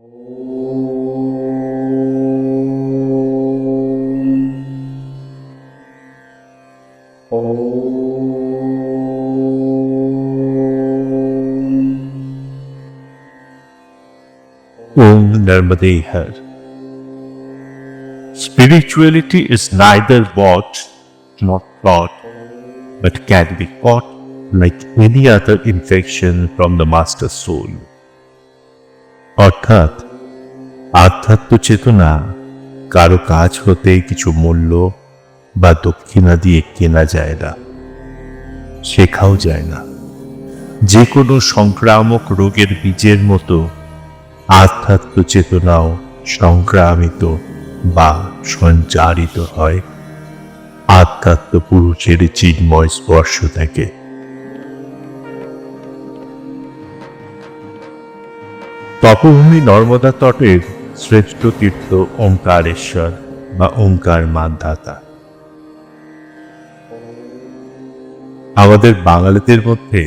Om Narmade Har. Spirituality is neither bought nor taught, but can be caught like any other infection from the master soul. অর্থাৎ আধ্যাত্ম চেতনা কারও কাজ হতে কিছু মূল্য বা দক্ষিণা দিয়ে কেনা যায় না, শেখাও যায় না। যে কোনো সংক্রামক রোগের বীজের মতো আধ্যাত্ম চেতনাও সংক্রামিত বা সঞ্চারিত হয়। আধ্যাত্ম পুরুষের চিন্ময় স্পর্শ থেকে। তপভূমি নর্মদা তটের শ্রেষ্ঠ তীর্থ ওঙ্কারেশ্বর বা ওঙ্কার মানধাতা আমাদের বাঙালিদের মধ্যে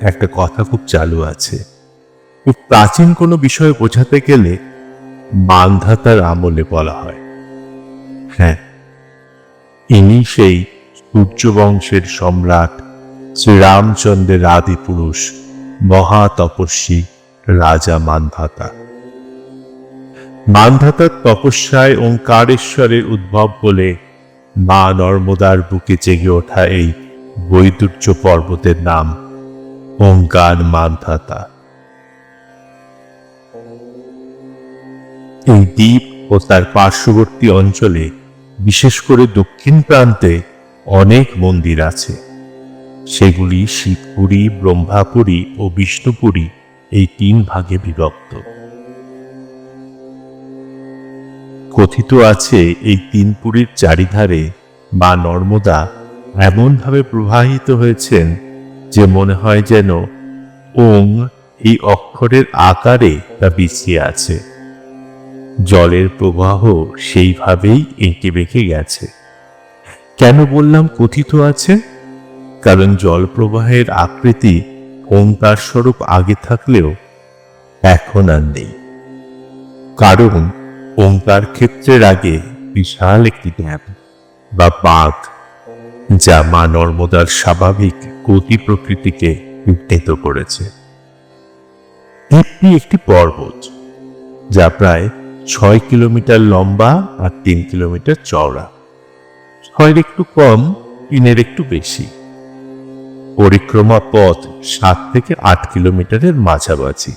একটা কথা খুব চালু আছে। খুব প্রাচীন কোনো বিষয় বোঝাতে গেলে মানধাতার আমলে বলা হয়। হ্যাঁ ইনি সেই সূর্যবংশের সম্রাট শ্রীরামচন্দ্রের আদি পুরুষ মহা তপস্বী রাজা মানধাতা। মানধাতার তপস্যায় ওঙ্কারেশ্বরের উদ্ভব বলে মা নর্মদার বুকে জেগে ওঠা এই বৈদুর্য পর্বতের নাম ওঙ্কার মানধাতা। এই দ্বীপ ও তার পার্শ্ববর্তী অঞ্চলে, বিশেষ করে দক্ষিণ প্রান্তে, অনেক মন্দির আছে। সেগুলি শিবপুরী, ব্রহ্মাপুরী ও বিষ্ণুপুরী এই তিন ভাগে বিভক্ত। কথিত আছে এই তিন পুরীর চারিধারে বা নর্মদা এমনভাবে প্রবাহিত হয়েছেন যে মনে হয় যেন ওং এই অক্ষরের আকারে তা বিছিয়ে আছে। জলের প্রবাহ সেইভাবেই এঁকে বেঁকে গেছে। কেন বললাম কথিত আছে? কারণ জল প্রবাহের আকৃতি ওঙ্কার স্বরূপ আগে থাকলেও এখন আর নেই। কারণ ওঙ্কার ক্ষেত্রের আগে বিশাল একটি ড্যাম বা বাঁধ যা মা নর্মদার স্বাভাবিক গতি প্রকৃতিকে বিঘ্নিত করেছে। দ্বীপটি একটি পর্বত, যা প্রায় ছয় কিলোমিটার লম্বা আর তিন কিলোমিটার চওড়া। ছয়ের একটু কম তিনের একটু বেশি। পরিক্রমা পথ সাত থেকে আট কিলোমিটারের মাঝামাঝি।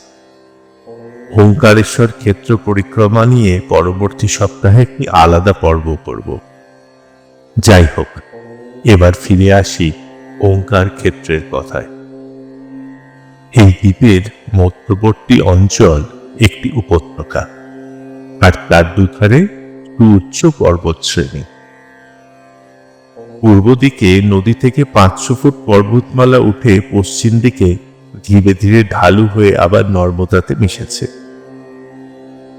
ওঙ্কারেশ্বর ক্ষেত্র পরিক্রমা নিয়ে পরবর্তী সপ্তাহে একটি আলাদা পর্ব করব। যাই হোক, এবার ফিরে আসি ওঙ্কার ক্ষেত্রের কথায়। এই দ্বীপের মধ্যবর্তী অঞ্চল একটি উপত্যকা, আর তার দুধারে সুউচ্চ পর্বত শ্রেণি পূর্ব দিকে নদী থেকে পাঁচশো ফুট পর্বতমালা উঠে পশ্চিম দিকে ধীরে ধীরে ঢালু হয়ে আবার নর্মদাতে মিশেছে।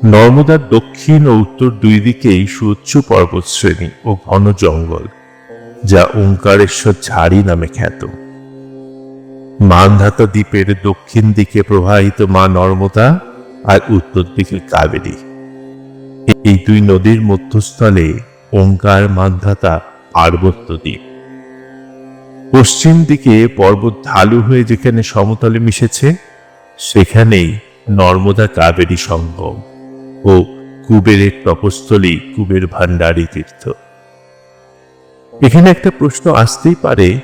নর্মদার দক্ষিণ ও উত্তর দুই দিকেই সুউচ্চ পর্বত শ্রেণি ও ঘন জঙ্গল, যা ওঙ্কারেশ্বর ঝাড়ি নামে খ্যাত। মানধাতা দ্বীপের দক্ষিণ দিকে প্রবাহিত মা নর্মদা আর উত্তর দিকে কাবেরী। এই দুই নদীর মধ্যস্থলে ওঙ্কার, মানধাতা পার্বত্য দ্বীপ পশ্চিম দিকে পর্বত ঢালু হয়ে যেখানে সমতলে মিশেছে, সেখানেই নর্মদা কাবেরী সঙ্গম ও কুবেরের তপস্থলী কুবের ভান্ডারী তীর্থ। এখানে একটা প্রশ্ন আসতেই পারে,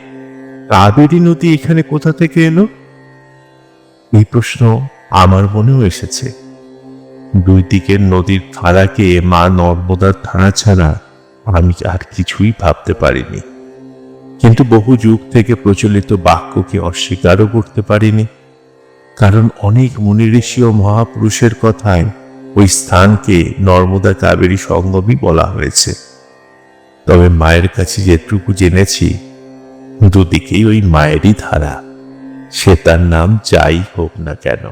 কাবেরী নদী এখানে কোথা থেকে এলো? এই প্রশ্ন আমার মনেও এসেছে। দুই দিকের নদীর ধারাকে মা নর্মদার ধারা ছাড়া আমি আর কিছুই ভাবতে পারিনি। কিন্তু বহু যুগ থেকে প্রচলিত বাক্যকে অস্বীকারও করতে পারিনি। কারণ অনেক মুনি ঋষি ও মহাপুরুষের কথায় ওই স্থানকে নর্মদা কাবেরী সঙ্গমই বলা হয়েছে। তবে মায়ের কাছে যেটুকু জেনেছি, দুদিকেই ওই মায়েরই ধারা। সে তার নাম যাই হোক না কেন।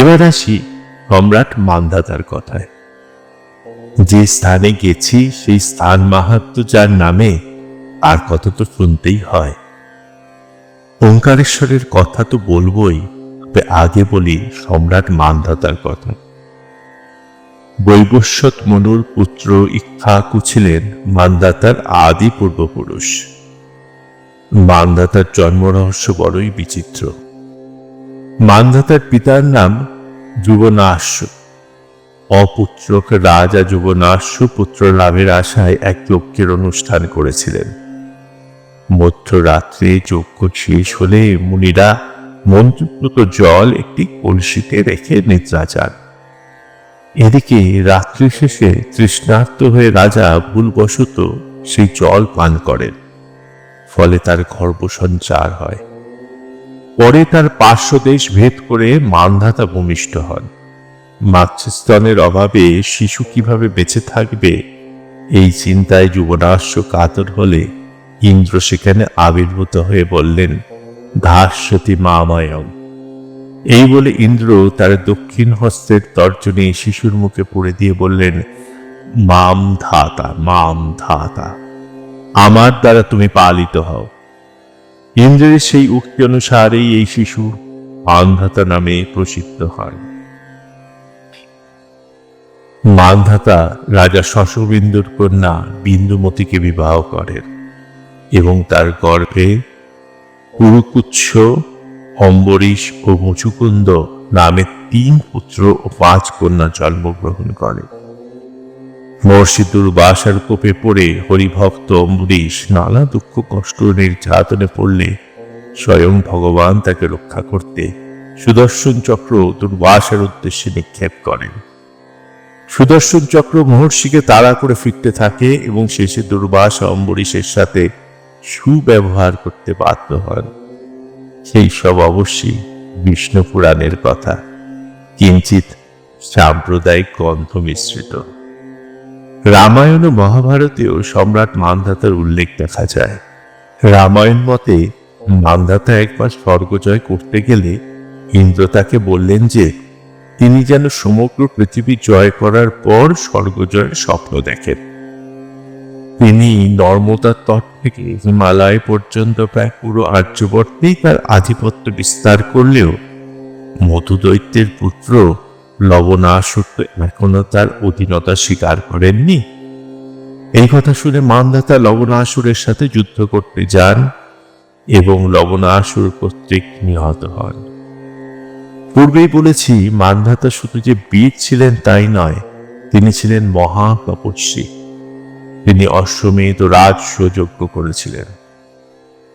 এবার আসি সম্রাট মান্ধাতার কথায়। যে স্থানে গেছি, সেই স্থান মাহাত্ম যার নামে, আর কত তো শুনতেই হয়। ওঙ্কারেশ্বরের কথা তো বলবই, তবে আগে বলি সম্রাট মান্ধাতার কথা। বৈবস্বত মনুর পুত্র ইক্ষাকু ছিলেন মান্দাতার আদি পূর্বপুরুষ। মান্দাতার জন্ম রহস্য বড়ই বিচিত্র। মান্দাতার পিতার নাম যুবনাশ্য অপুত্রক রাজা যুবনাশ্য পুত্র লাভের আশায় এক যজ্ঞের অনুষ্ঠান করেছিলেন। মধ্যরাত্রে যজ্ঞ শেষ হলে মুনিরা মন্ত্রপ্রত জল একটি কলসিতে রেখে নিদ্রা যান এদিকে রাত্রি শেষে তৃষ্ণার্ত হয়ে রাজা ভুলবশত সেই জল পান করেন, ফলে তার গর্ভসঞ্চার হয়। পরে তার পার্শ্বদেশ ভেদ করে মান্ধাতা ভূমিষ্ঠ হন। মাতৃস্তনের অভাবে শিশু কীভাবে বেঁচে থাকবে, এই চিন্তায় যুবরাশ্য কাতর হলে ইন্দ্র সেখানে আবির্ভূত হয়ে বললেন ধাস্যতি মামায়ং। এই বলে ইন্দ্র তার দক্ষিণ হস্তের তর্জনী শিশুর মুখে পড়ে দিয়ে বললেন মাম ধাতা মাম ধাতা আমার দ্বারা তুমি পালিত হও। ইন্দ্রের সেই উক্তি অনুসারেই এই শিশু মানধাতা নামে প্রসিদ্ধ হয়। মানধাতা রাজা শশবিন্দুর কন্যা বিন্দুমতিকে বিবাহ করেন এবং তার গর্ভে পুরুকুচ্ছ অম্বরীশ ও মুচুকুন্দ নামে তিন পুত্র ও পাঁচ কন্যা জন্মগ্রহণ করে মহর্ষি দুর্বাসার কোপে পড়ে হরিভক্ত অম্বরীশ নানা দুঃখ কষ্ট নির্যাতনে পড়লে স্বয়ং ভগবান তাকে রক্ষা করতে সুদর্শন চক্র দুর্বাসার উদ্দেশ্যে নিক্ষেপ করেন। সুদর্শন চক্র মহর্ষিকে তাড়া করে ফিরতে থাকে এবং শেষে দুর্বাসা অম্বরীশের সাথে সুব্যবহার করতে বাধ্য হন। সেই সব অবশ্যই বিষ্ণু পুরাণের কথা কিঞ্চিত সাম্প্রদায়িক গন্ধ মিশ্রিত। রামায়ণ ও মহাভারতেও সম্রাট মানধাতার উল্লেখ দেখা যায়। রামায়ণ মতে, মানধাতা একবার স্বর্গজয় করতে গেলে ইন্দ্র তাকে বললেন যে, তিনি যেন সমগ্র পৃথিবী জয় করার পর স্বর্গজয়ের স্বপ্ন দেখেন। তিনি নর্মদার তট থেকে হিমালয় পর্যন্ত প্রায় পুরো আর্যবর্তেই তার আধিপত্য বিস্তার করলেও মধু দৈত্যের পুত্র লবণাসুর তো এখনও তার অধীনতা স্বীকার করেননি? এই কথা শুনে মানদাতা লবণাসুরের সাথে যুদ্ধ করতে যান এবং লবণাসুর কর্তৃক নিহত হন। পূর্বেই বলেছি, মানধাতা শুধু যে বীর ছিলেন তাই নয়, তিনি ছিলেন মহা তপস্বী তিনি অশ্বমেধ রাজস্ব যজ্ঞ করেছিলেন।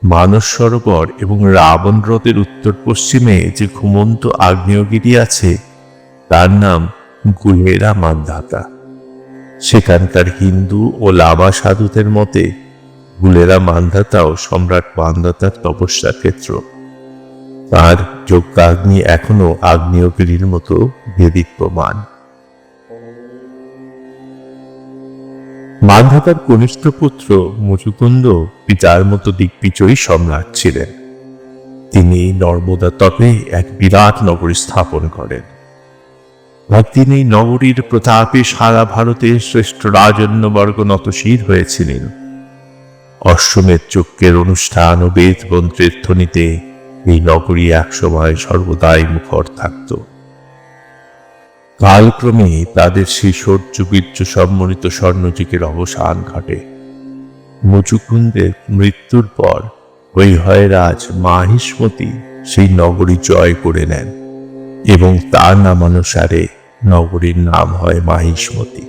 মানস সরোবর এবং রাবণ হ্রদের উত্তর পশ্চিমে যে ঘুমন্ত আগ্নেয়গিরি আছে তার নাম গুহেরা মান্ধাতা। সেখানকার হিন্দু ও লামা সাধুদের মতে গুলেরা মান্ধাতাও সম্রাট মান্ধাতার তপস্যা ক্ষেত্র। তার যজ্ঞাগ্নি এখনও আগ্নেয়গিরির মতো দেদীপ্যমান মান্ধাতার কনিষ্ঠ পুত্র মুচুকুন্দ পিতার মতো দিগ্বিজয়ী সম্রাট ছিলেন। তিনি নর্মদা তটে এক বিরাট নগরী স্থাপন করেন। একদিন এই নগরীর প্রতাপে সারা ভারতের শ্রেষ্ঠ রাজন্যবর্গ নতশীর হয়েছিলেন। অশ্বমেধ চক্রের অনুষ্ঠান ও বেদ মন্ত্রের ধ্বনিতে এই নগরী একসময় সর্বদাই মুখর থাকত। কালক্রমে তাদের সেই শৌর্য বীর্য সম্মনিত স্বর্ণযুগের অবসান ঘটে। মুচুকুন্দের মৃত্যুর পর হৈহয়রাজ মাহিষ্মতি সেই নগরী জয় করে নেন। এবং তার নামানুসারে নগরীর নাম হয় মাহিষ্মতি।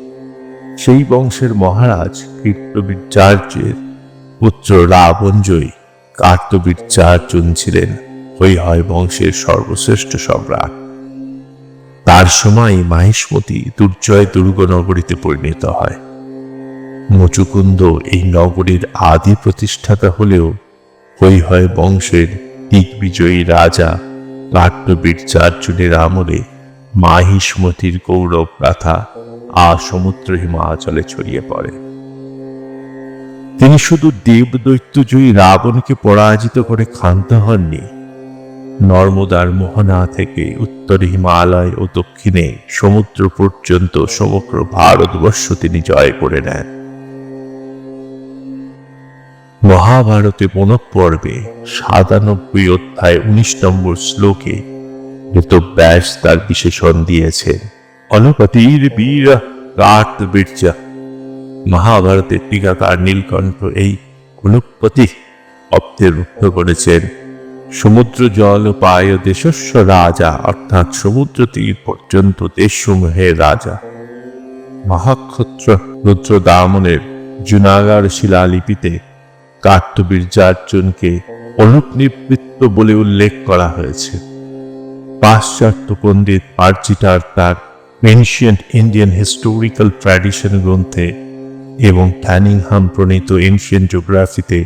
সেই বংশের মহারাজ কীর্তবীর্যার্যের পুত্র রাবণজয়ী কার্তবীর্যার্জুন ছিলেন হয় বংশের সর্বশ্রেষ্ঠ সম্রাট। তার সময় মাহেশমতি দুর্জয় দুর্গ নগরীতে পরিণত হয়। মুচুকুন্দ এই নগরীর আদি প্রতিষ্ঠাতা হলেও হৈহয় বংশের দিগ্বিজয়ী রাজা কার্তবীর্যার্জুনের আমলে মাহিষ্মতির গৌরব গাথা আ সমুদ্র হিমাচলে ছড়িয়ে পড়ে। তিনি শুধু দেবদৈত্যজয়ী রাবণকে পরাজিত করে ক্ষান্ত হননি, নর্মদার মোহনা থেকে উত্তর হিমালয় ও দক্ষিণে সমুদ্র পর্যন্ত সমগ্র ভারতবর্ষ তিনি জয় করে নেন। মহাভারতে পর্বে সাতানব্বই অধ্যায় উনিশ নম্বর শ্লোকে ব্যাস তার বিশেষণ দিয়েছেন অনুপতির বীর কাট বীর্যা মহাভারতের টিকাকার নীলকণ্ঠ এই অনুপতি অব্দের রুদ্ধ করেছেন। সমুদ্র জল পায় দেশস্ব রাজা, অর্থাৎ সমুদ্র তীর পর্যন্ত দেশসমূহের রাজা। মহাক্ষত্র রুদ্র দামনের জুনাগার শিলালিপিতে কার্তবীর্যার্জুনকে অনুপনিবৃত্ত বলে উল্লেখ করা হয়েছে। পাশ্চাত্য পণ্ডিত আর্চিটার তার এনশিয়েন্ট ইন্ডিয়ান হিস্টোরিক্যাল ট্র্যাডিশন গ্রন্থে এবং ক্যানিংহাম প্রণীত এনশিয়েন্ট জিওগ্রাফিতে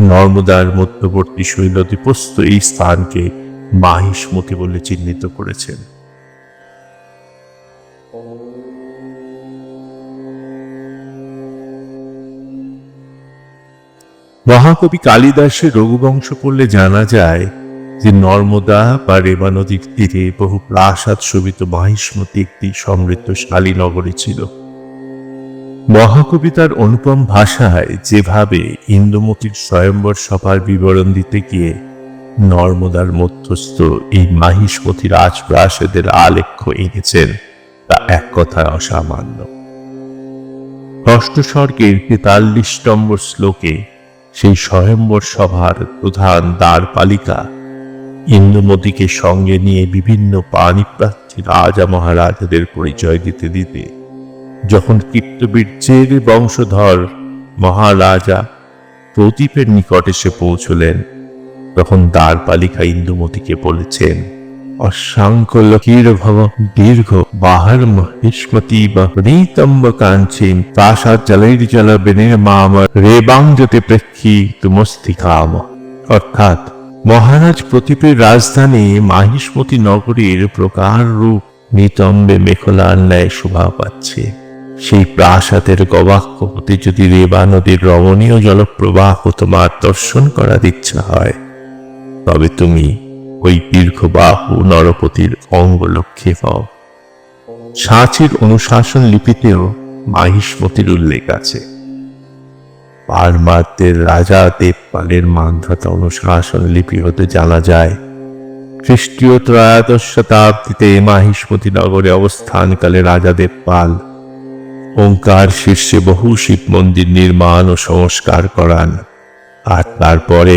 নর্মদার মধ্যবর্তী শৈলদ্বীপস্থ এই স্থানকে মাহিষ্মতি বলে চিহ্নিত করেছেন। মহাকবি কালিদাসের রঘুবংশ পড়লে জানা যায় যে নর্মদা বা রেবা নদীর তীরে বহু প্রাসাদ শোভিত মাহিষ্মতি একটি সমৃদ্ধশালী নগরী ছিল। মহাকবি তার অনুপম ভাষায় যেভাবে ইন্দুমতির স্বয়ম্বর সভার বিবরণ দিতে গিয়ে নর্মদার মধ্যস্থ এই মাহিষ্মতি রাজপ্রাসাদের আলেখ্য এনেছেন, তা এক কথায় অসামান্য। ষষ্ঠ স্বর্গের তেতাল্লিশ নম্বর শ্লোকে সেই স্বয়ম্বর সভার প্রধান দ্বারপালিকা ইন্দুমতিকে সঙ্গে নিয়ে বিভিন্ন পানিপ্রার্থী রাজা মহারাজাদের পরিচয় দিতে দিতে যখন কীর্তবীর্যের বংশধর মহারাজা প্রদীপের নিকট এসে পৌঁছলেন, তখন দ্বারপালিকা ইন্দুমতিকে বলেছেন অশাঙ্কলকীর ভব দীর্ঘ বাহার মহিষ্মতি বা রীতম্ব কাঞ্চিন প্রাসাদ জলৈর জল বিনির্মাম রেবাঞ্জতে প্রেক্ষী তুমস্তি কাম। অর্থাৎ মহারাজ প্রদীপের রাজধানী মাহিষ্মতি নগরীর প্রকার রূপ নিতম্বে মেখলার ন্যায় শোভা পাচ্ছে। সেই প্রাসাদের গবাক্ষ যদি রেবা নদীর রমণীয় জলপ্রবাহ তোমার দর্শন করার ইচ্ছা হয়, তবে তুমি ওই দীর্ঘবাহু নরপতির অঙ্গলক্ষ্যে পাও। সাঁচির অনুশাসন লিপিতেও মাহিষ্মতির উল্লেখ আছে। পারমার্দের রাজা দেবপালের মান্ধাতা অনুশাসন লিপি হতে জানা যায়, খ্রিস্টীয় ত্রয়োদশ শতাব্দীতে মাহিষ্মতি নগরে অবস্থানকালে রাজা দেবপাল ওঙ্কার শীর্ষে বহু শিব মন্দির নির্মাণ ও সংস্কার করান। আর তারপরে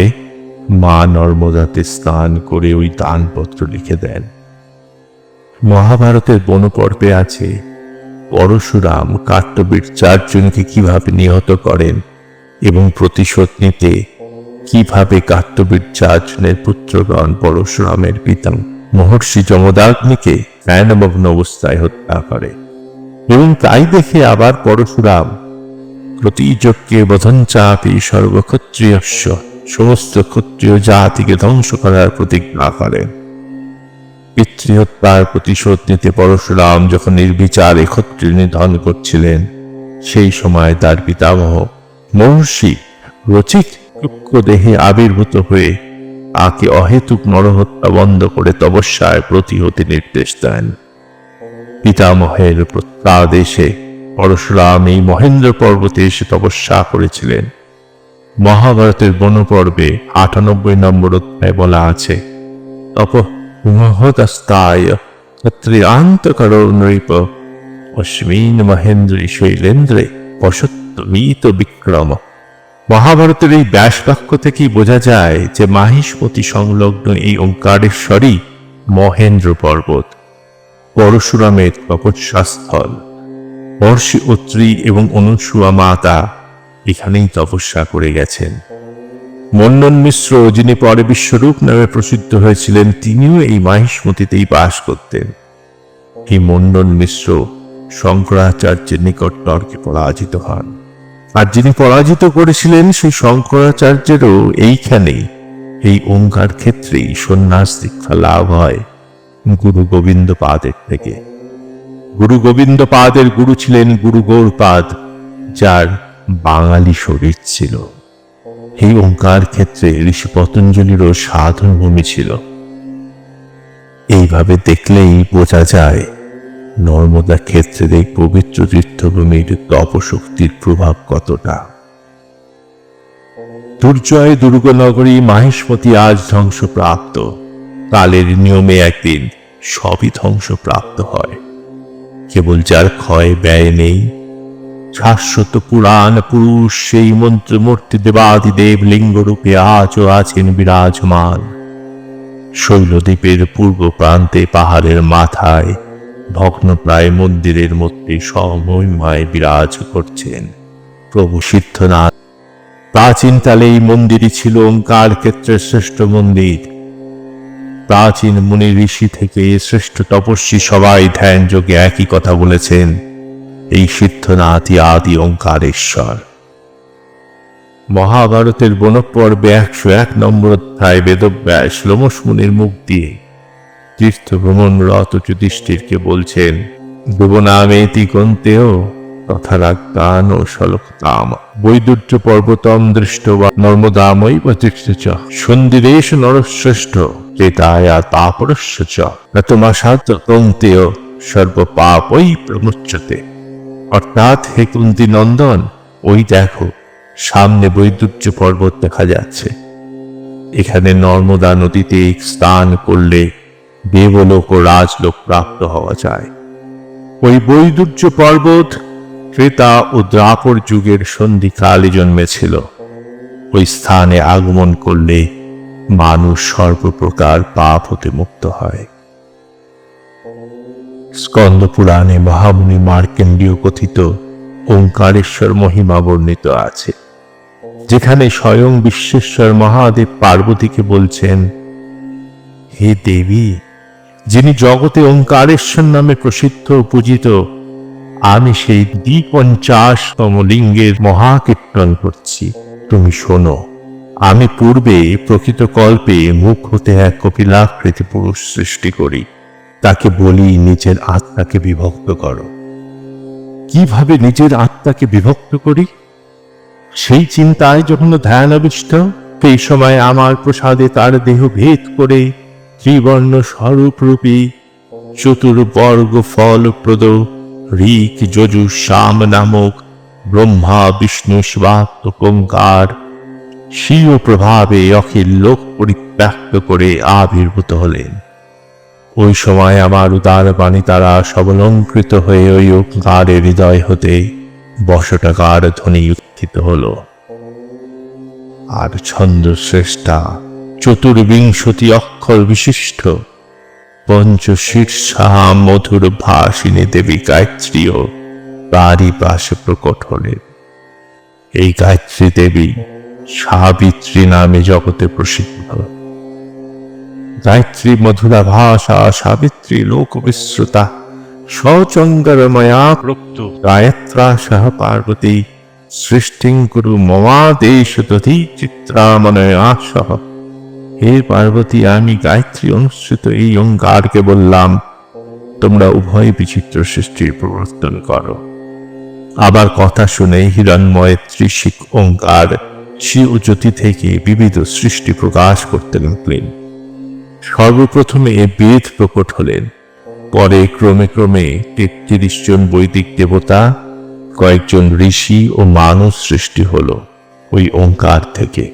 মা নর্মদাতে স্নান করে ওই দানপত্র লিখে দেন। মহাভারতের বনপর্বে আছে, পরশুরাম কাট্টবীর চারজনকে কীভাবে নিহত করেন এবং প্রতিশোধ নিতে কীভাবে কাট্টবীর চারজনের পুত্রগণ পরশুরামের পিতা মহর্ষি যমদাগ্নিকে জ্ঞানমগ্ন অবস্থায় হত্যা করে। এবং তাই দেখে আবার পরশুরাম, প্রতিযজ্ঞে বধন চাপি সর্বক্ষত্রিয়স্য সমস্ত ক্ষত্রিয় জাতিকে ধ্বংস করার প্রতিজ্ঞা করেন পিতৃহত্যার প্রতিশোধ নিতে পরশুরাম যখন নির্বিচারে ক্ষত্রিয় নিধন করছিলেন, সেই সময় তার পিতামহ মহর্ষি সূক্ষ্ম দেহে আবির্ভূত হয়ে তাকে অহেতুক নরহত্যা বন্ধ করে তপস্যায় প্রতি হতে নির্দেশ দেন। পিতামহের প্রত্যাদেশে পরশুরাম এই মহেন্দ্র পর্বতে এসে তপস্যা করেছিলেন। মহাভারতের বনপর্বে আটানব্বই নম্বর অধ্যায় বলা আছে নৃপ অশ্বিন মহেন্দ্রী শৈলেন্দ্রে অসত্যমিত বিক্রম। মহাভারতের এই ব্যাস বাক্য থেকেই বোঝা যায় যে মাহিষ্মতি সংলগ্ন এই ওঙ্কারেশ্বরই মহেন্দ্র পর্বত, পরশুরামের তপস্যাস্থল। হর্ষি অত্রি এবং অনুসুয়া মাতা এখানেই তপস্যা করে গেছেন। মন্ডন মিশ্র, যিনি পরে বিশ্বরূপ নামে প্রসিদ্ধ হয়েছিলেন, তিনিও এই মাহিষ্মতিতেই বাস করতেন। এই মন্ডন মিশ্র, শঙ্করাচার্যের নিকট তর্কে পরাজিত হন। আর যিনি পরাজিত করেছিলেন, সেই শঙ্করাচার্যেরও এইখানেই, এই ওঙ্কার ক্ষেত্রেই সন্ন্যাস দীক্ষা লাভ হয় গুরু গোবিন্দ পাদের থেকে। গুরু গোবিন্দ পাদের গুরু ছিলেন গুরু গৌরপাদ, যার বাঙালি শরীর ছিল। এই ওঙ্কার ক্ষেত্রে ঋষি পতঞ্জলিরও সাধন ভূমি ছিল। এইভাবে দেখলেই বোঝা যায়, নর্মদা ক্ষেত্রের এই পবিত্র তীর্থভূমির তপশক্তির প্রভাব কতটা। দুর্জয় দুর্গনগরী মাহেশমতি আজ ধ্বংসপ্রাপ্ত। কালের নিয়মে একদিন সবই ধ্বংসপ্রাপ্ত হয়। কেবল যার ক্ষয় ব্যয় নেই শাশ্বত পুরাণ পুরুষ সেই মন্ত্রমূর্তি দেবাদিদেব লিঙ্গরূপে আজও আছেন বিরাজমান। শৈলদ্বীপের পূর্ব প্রান্তে পাহাড়ের মাথায় ভগ্নপ্রায় মন্দিরের মধ্যে সমন্বয় বিরাজ করছেন। প্রভু সিদ্ধনাথ। প্রাচীন কালে এই মন্দিরই ছিল ওঙ্কার ক্ষেত্রের শ্রেষ্ঠ মন্দির। প্রাচীন মুনি ঋষি থেকে শ্রেষ্ঠ তপস্বী সবাই ধ্যান যোগে একই কথা বলেছেন। এই সিদ্ধনাথই আদি ওঙ্কারেশ্বর। মহাভারতের বনপর্বে একশো এক নম্বর অধ্যায় বেদব্যাস লোমস মুনির মুখ দিয়ে তীর্থ ভ্রমণরত যুধিষ্ঠিরকে বলছেন দেবনামেতি কন্তেও তথা রাগান ও সলকতাম। বৈদুর্য পর্বতম দৃষ্ট বা নর্মদাময়ী বা দৃষ্ট চ সন্দিরেশ নরশ্রেষ্ঠ চেতায়া তাপরস্য চ নতমাসাত কন্তেয় সর্বপাপই প্রমুচ্যতে অর্থাৎ হে কুন্তি নন্দন, ওই দেখো, সামনে বৈদুর্য পর্বত দেখা যাচ্ছে। এখানে নর্মদা নদীতে স্নান করলে দেবলোক ও রাজলোক প্রাপ্ত হওয়া যায়। ওই বৈদুর্য পর্বত ক্রেতা ও দ্রাপর যুগের সন্ধিকালে জন্মেছিল। ওই স্থানে আগমন করলে মানুষ সর্বপ্রকার পাপ হতে মুক্ত হয়। স্কন্দ পুরাণে মহামুনি মার্কেন্ডীয় কথিত ওঙ্কারেশ্বর মহিমা বর্ণিত আছে, যেখানে স্বয়ং বিশ্বেশ্বর মহাদেব পার্বতীকে বলছেন, হে দেবী, যিনি জগতে ওঙ্কারেশ্বর নামে প্রসিদ্ধ পূজিত, আমি সেই দ্বিপঞ্চাশতম লিঙ্গের মহাকীর্তন করছি। তুমি শোনো, আমি পূর্বে প্রকৃত কল্পে মুখ হতে এক কপিলাকৃতি পুরুষ সৃষ্টি করি। তাকে বলি, নিজের আত্মাকে বিভক্ত করো। কীভাবে নিজের আত্মাকে বিভক্ত করি? সেই চিন্তায় যখন ধ্যানাবিষ্ট সেই সময় আমার প্রসাদে তার দেহ ভেদ করে ত্রিবর্ণ স্বরূপ রূপী চতুর্বর্গ ফলপ্রদ ঋক যজু শ্যাম নামক ব্রহ্মা, বিষ্ণু শিবাত্মক ওঙ্কার স্বীয় প্রভাবে অখিল লোক পরিত্যক্ত করে আবির্ভূত হলেন। ওই সময় আমার উদার বাণী তারা সবলঙ্কৃত হয়ে ওই ওঙ্কারের হৃদয় হতে বশটাকার ধ্বনি উত্থিত হল। আর ছন্দ শ্রেষ্ঠা চতুর্বিংশতি অক্ষর বিশিষ্ট, পঞ্চশীর্ষা মধুর ভাসিনী দেবী গায়ত্রীও তারই পাশে প্রকট হলেন। এই গায়ত্রী দেবী সাবিত্রী নামে জগতে প্রসিদ্ধ। গায়ত্রী মধুরা ভাষা সাবিত্রী বিশ্রুতা সচঙ্গরময়া প্রক্ত গায়ত্রা সহ পার্বতী সৃষ্টিং কুরু মমাদেশ দধি চিত্রামনয়া সহ হে পার্বতী, আমি গায়ত্রী অনুসৃত এই অঙ্গারকে বললাম, তোমরা উভয় বিচিত্র সৃষ্টির প্রবর্তন করো। আবার কথা শুনে হিরণময় ত্রিশিক ওঙ্কার শিব জ্যোতি থেকে বিবিধ সৃষ্টি প্রকাশ করতে লাগলেন। সর্বপ্রথমে বেদ প্রকট হলেন। পরে ক্রমে ক্রমে তেত্রিশ জন বৈদিক দেবতা, কয়েকজন ঋষি ও মানুষ সৃষ্টি হলো ওই ওঙ্কার থেকে।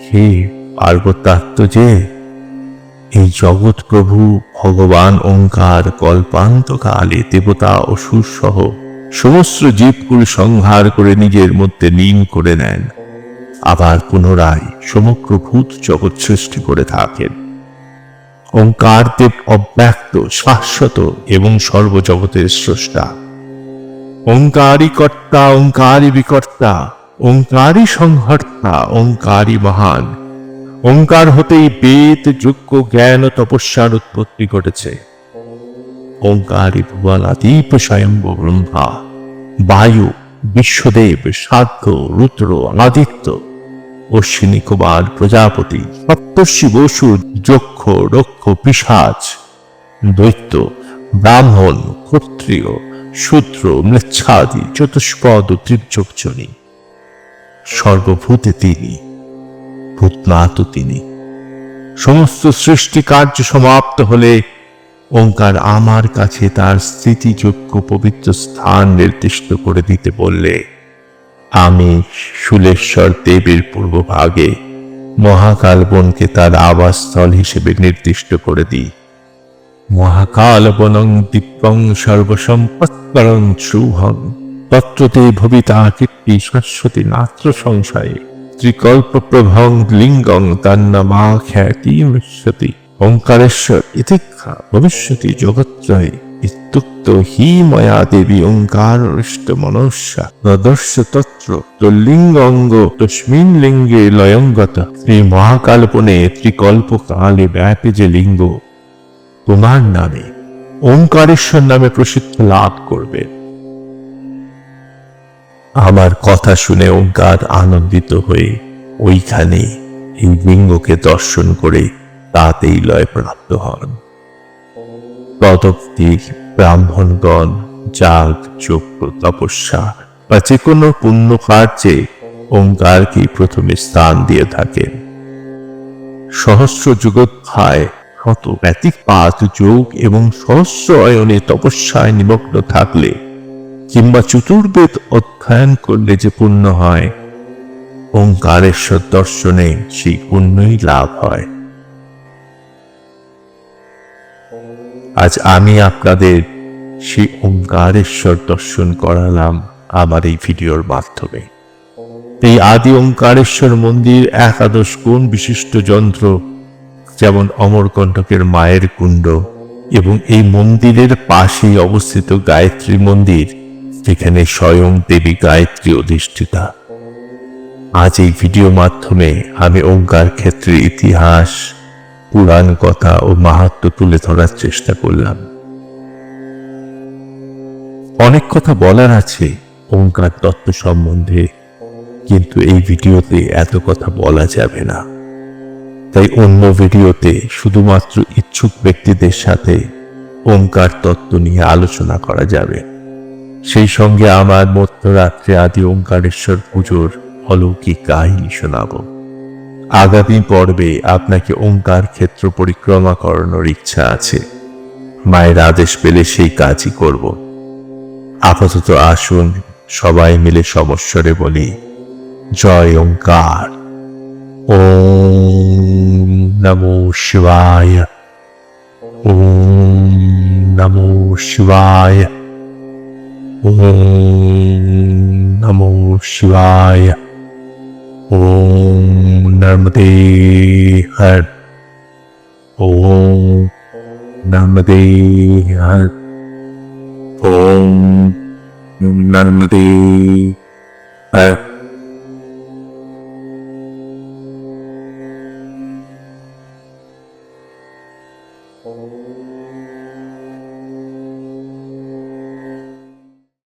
হে পার্বত্যাত্ম যে, এই জগৎ প্রভু ভগবান ওঙ্কার কল্পান্তকালে দেবতা অসুর সহ সমস্ত জীবকুল সংহার করে নিজের মধ্যে লীন করে নেন। আবার পুনরায় সমগ্র ভূত জগৎ সৃষ্টি করে থাকেন। ওঙ্কার দেব অব্যক্ত, শাশ্বত এবং সর্বজগতের স্রষ্টা। ওঙ্কারী কর্তা ওঙ্কারী বিকর্তা ওঙ্কারী সংহর্তা ওঙ্কারী মহান। ওঙ্কার হতেই বেদ যোগ্য জ্ঞান ও তপস্যার উৎপত্তি ঘটেছে। ওঙ্কারী ভুবনাদীপ স্বয়ম্ভ ব্রহ্মা। বায়ু, বিশ্বদেব, সাধ্য, রুদ্র আদিত্য অশ্বিনী কুমার প্রজাপতি, সপ্তর্ষি বসু, যক্ষ, রক্ষ, পিসাচ, দৈত্য, ব্রাহ্মণ, ক্ষত্রিয়, শূদ্র মৃচ্ছাদি চতুষ্পদ ও ত্রিচকজনী সর্বভূতে তিনি, ভূতনাথ তিনি। সমস্ত সৃষ্টি কার্য সমাপ্ত হলে ওঙ্কার আমার কাছে তার স্মৃতিযোগ্য পবিত্র স্থান নির্দিষ্ট করে দিতে বললে আমি শুলেশ্বর দেবীর পূর্বভাগে মহাকাল বনকে তার আবাসস্থল হিসেবে নির্দিষ্ট করে দিই। মহাকাল বনং দিব্যং সর্বসম্পৎকরং শুভং তত্রতে ভবিতা কীর্তি শাশ্বতী নাত্র সংশয়ে। ত্রিকল্প প্রভং লিঙ্গং তান্নামা খ্যাতি মিশ্যতি। ওঙ্কারেশ্বর ইতিক্ষা ভবিষ্যতি জগত্রয়ে ইত্যুক্ত হি ময়া দেবী ওঙ্কার মনস্যা নদর্শ তত্র লিঙ্গঙ্গ তস্মিন লিঙ্গে লয়ঙ্গত। শ্রী মহাকালপনে ত্রিকল্প কালে ব্যাপী যে লিঙ্গ, তোমার নামে ওঙ্কারেশ্বর নামে প্রসিদ্ধ লাভ করবে। আমার কথা শুনে ওঙ্কার আনন্দিত হয়ে ওইখানে এই লিঙ্গকে দর্শন করে তাতেই লয় প্রাপ্ত হন। তদব্দি ব্রাহ্মণগণ, যাগ, যজ্ঞ, তপস্যা বা যে কোনো পুণ্য কার্যে ওঙ্কারকেই প্রথমে স্থান দিয়ে থাকেন। সহস্র যুগোত্থায় শত ব্যতিপাত যোগ এবং সহস্র অয়নে তপস্যায় নিমগ্ন থাকলে কিংবা চতুর্বেদ অধ্যয়ন করলে যে পুণ্য হয়, ওঙ্কারেশ্বর দর্শনে সেই পুণ্যই লাভ হয়। আজ আমি আপনাদের সেই ওঙ্কারেশ্বর দর্শন করালাম আমার এই ভিডিওর মাধ্যমে। এই আদি ওঙ্কারেশ্বর মন্দির একাদশ কোণ বিশিষ্ট যন্ত্র, যেমন অমরকণ্টকের মায়ের কুণ্ড এবং এই মন্দিরের পাশেই অবস্থিত গায়ত্রী মন্দির, যেখানে স্বয়ং দেবী গায়ত্রী অধিষ্ঠিতা। আজ এই ভিডিও মাধ্যমে আমি ওঙ্কার ক্ষেত্রের ইতিহাস পুরাণ কথা ও মাহাত্ম তুলে ধরার চেষ্টা করলাম। অনেক কথা বলার আছে ওঙ্কার তত্ত্ব সম্বন্ধে, কিন্তু এই ভিডিওতে এত কথা বলা যাবে না। তাই অন্য ভিডিওতে শুধুমাত্র ইচ্ছুক ব্যক্তিদের সাথে ওঙ্কার তত্ত্ব নিয়ে আলোচনা করা যাবে। সেই সঙ্গে আমার মধ্যরাত্রে আদি ওঙ্কারেশ্বর পুজোর অলৌকিক কাহিনী শোনাব। আগামী পর্বে আপনাকে ওঙ্কার ক্ষেত্র পরিক্রমা করানোর ইচ্ছা আছে। মায়ের আদেশ পেলে সেই কাজই করব। আপাতত আসুন, সবাই মিলে সমস্বরে বলি, জয় ওঙ্কার। ওম নমো শিবায়। ওম নমো শিবায়। ওম নমো শিবায়। ওম নর্মদে হর ওম নর্মদে হর ওম নর্মদে হর